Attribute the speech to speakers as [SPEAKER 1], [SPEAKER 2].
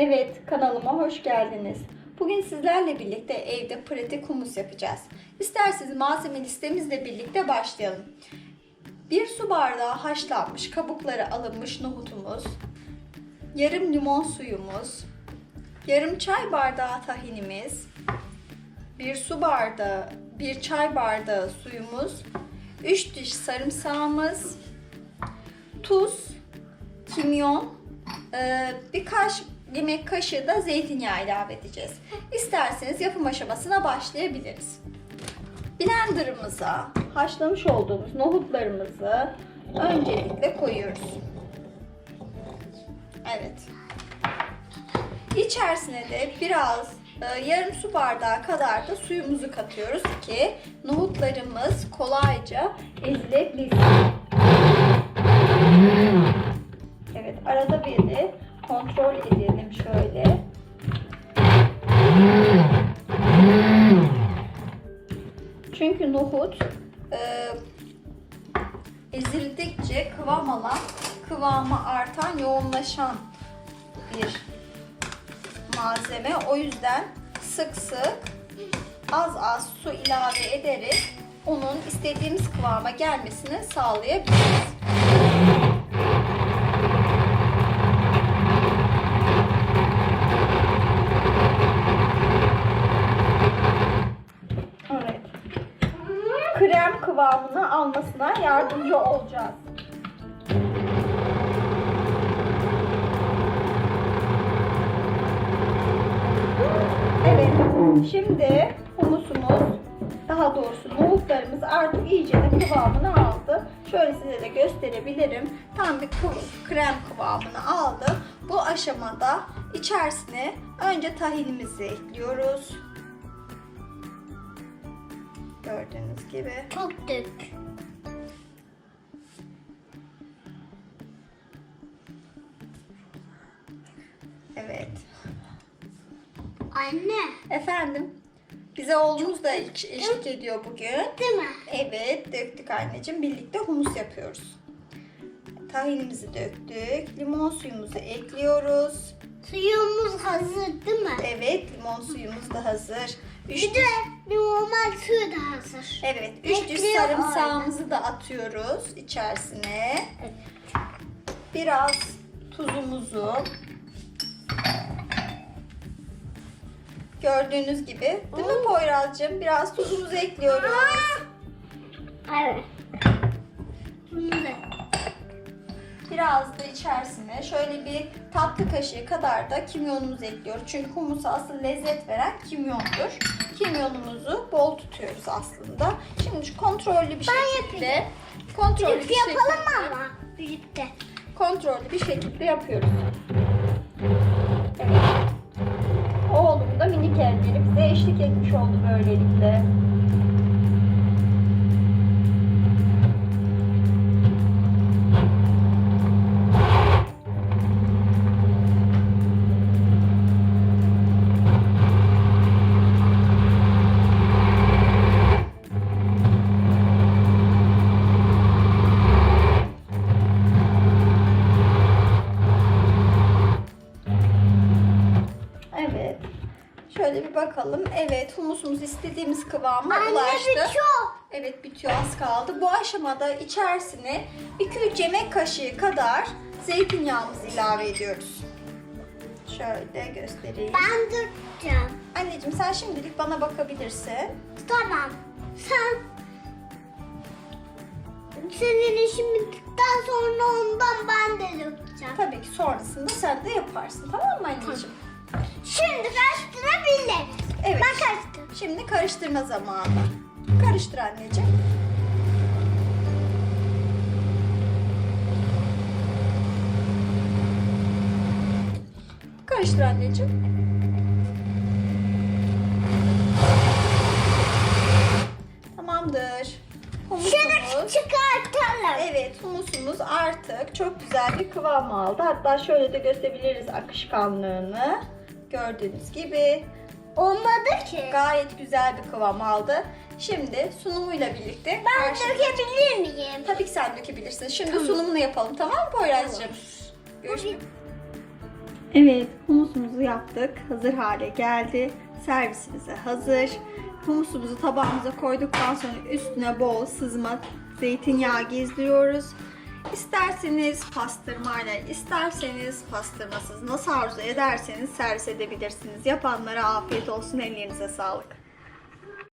[SPEAKER 1] Evet, kanalıma hoş geldiniz. Bugün sizlerle birlikte evde pratik humus yapacağız. İsterseniz malzeme listemizle birlikte başlayalım. Bir su bardağı haşlanmış, kabukları alınmış nohutumuz, yarım limon suyumuz, yarım çay bardağı tahinimiz, bir su bardağı, bir çay bardağı suyumuz, 3 diş sarımsağımız, tuz, kimyon, e, birkaç yemek kaşığı da zeytinyağı ilave edeceğiz. İsterseniz yapım aşamasına başlayabiliriz. Blenderımıza haşlamış olduğumuz nohutlarımızı öncelikle koyuyoruz. Evet. İçerisine de biraz e, yarım su bardağı kadar da suyumuzu katıyoruz ki nohutlarımız kolayca ezilebilsin. Evet, arada bir de kontrol edelim şöyle. Çünkü nohut e, ezildikçe kıvam alan, kıvamı artan, yoğunlaşan bir malzeme. O yüzden sık sık az az su ilave ederek onun istediğimiz kıvama gelmesini sağlayabiliriz. Krem kıvamını almasına yardımcı olacağız. Evet. Şimdi humusumuz daha doğrusu nohutlarımız artık iyice de kıvamını aldı. Şöyle size de gösterebilirim. Tam bir krem kıvamını aldı. Bu aşamada içerisine önce tahinimizi ekliyoruz. Gördüğünüz gibi.
[SPEAKER 2] Çok dök.
[SPEAKER 1] Evet.
[SPEAKER 2] Anne.
[SPEAKER 1] Efendim. Bize oğlumuz da eş- eşlik ediyor bugün.
[SPEAKER 2] Değil mi?
[SPEAKER 1] Evet döktük anneciğim. Birlikte humus yapıyoruz. Tahinimizi döktük. Limon suyumuzu ekliyoruz.
[SPEAKER 2] Suyumuz hazır değil mi?
[SPEAKER 1] Evet limon suyumuz da hazır. Üç
[SPEAKER 2] Bir de normal suyu da hazır.
[SPEAKER 1] Evet, üç
[SPEAKER 2] Bekliyor
[SPEAKER 1] sarımsağımızı da atıyoruz içerisine. Biraz tuzumuzu. Gördüğünüz gibi, değil mi Poyraz'cığım? Biraz tuzumuzu ekliyoruz.
[SPEAKER 2] Evet. Bunu da.
[SPEAKER 1] Biraz da içerisine şöyle bir tatlı kaşığı kadar da kimyonumuzu ekliyoruz. Çünkü humusa asıl lezzet veren kimyondur. Kimyonumuzu bol tutuyoruz aslında. Şimdi şu kontrollü bir şekilde kontrollü bir
[SPEAKER 2] Büyük yapalım
[SPEAKER 1] şekilde,
[SPEAKER 2] ama. Büyükte.
[SPEAKER 1] kontrollü bir şekilde yapıyoruz. Evet. Oğlum da minik elleri bize eşlik etmiş oldu böylelikle. Bakalım. Evet humusumuz istediğimiz kıvama
[SPEAKER 2] Anne
[SPEAKER 1] ulaştı.
[SPEAKER 2] bitiyor.
[SPEAKER 1] Evet bitiyor az kaldı. Bu aşamada içerisine 2-3 yemek kaşığı kadar zeytinyağımızı ilave ediyoruz. Şöyle göstereyim.
[SPEAKER 2] Ben tutacağım.
[SPEAKER 1] Anneciğim sen şimdilik bana bakabilirsin.
[SPEAKER 2] Tamam. Sen senin işin bittikten sonra ondan ben de dökeceğim.
[SPEAKER 1] Tabii ki sonrasında sen de yaparsın. Tamam mı anneciğim?
[SPEAKER 2] Şimdi karıştırabiliriz.
[SPEAKER 1] Evet.
[SPEAKER 2] Ben karıştırdım.
[SPEAKER 1] Şimdi karıştırma zamanı. Karıştır anneciğim. Karıştır anneciğim. Tamamdır. Humusumuz.
[SPEAKER 2] Şunu çıkartalım.
[SPEAKER 1] Evet humusumuz artık çok güzel bir kıvam aldı. Hatta şöyle de gösterebiliriz akışkanlığını. Gördüğünüz gibi
[SPEAKER 2] Olmadı ki.
[SPEAKER 1] gayet güzel bir kıvam aldı. Şimdi sunumuyla birlikte
[SPEAKER 2] Ben dökebilir miyim?
[SPEAKER 1] Tabii ki sen dökebilirsin. Şimdi sunumunu yapalım tamam mı Poyraz'cığım? Görüşmek Evet, humusumuzu yaptık. Hazır hale geldi. Servisimize hazır. Humusumuzu tabağımıza koyduktan sonra üstüne bol sızma zeytinyağı gezdiriyoruz. İsterseniz pastırmayla, isterseniz pastırmasız nasıl arzu ederseniz servis edebilirsiniz. Yapanlara afiyet olsun, ellerinize sağlık.